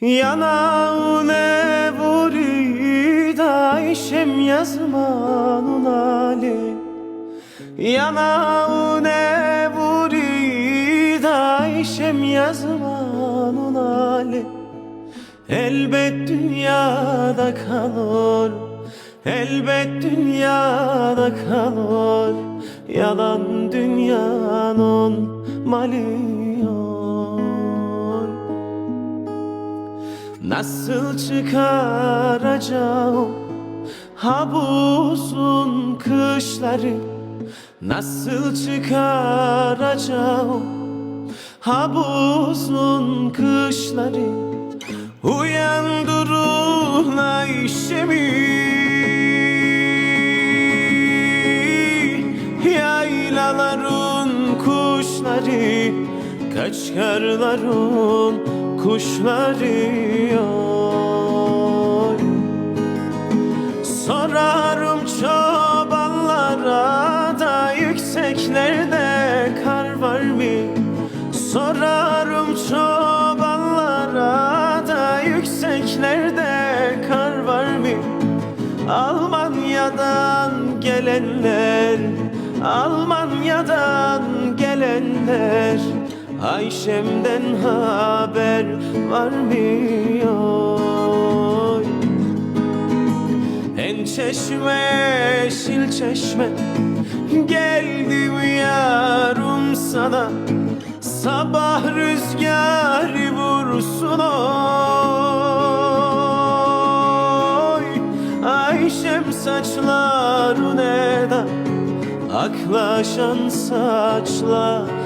Yanağına vuruyor Ayşem yazmanın hali. Yanağına vuruyor Ayşem yazmanın hali. Elbet dünyada kalır Elbet dünyada kalır. Yalan dünyanın maliyor Nasıl çıkaracağım Habuzun kışları? Nasıl çıkaracağım Habuzun kışları? Uyandırın Ayşem'i Yaylaların kuşları Kaçkarların kuşları oy. Sorarım çobanlara da yükseklerde kar var mı? Sorarım çobanlara da yükseklerde kar var mı? Almanya'dan gelenler Almanya'dan gelenler Ayşem'den haber var mı? Oy? En çeşme şil çeşme Geldim yarım sana Sabah rüzgarı vursun oy Ayşem saçların eda Aklaşan saçlarına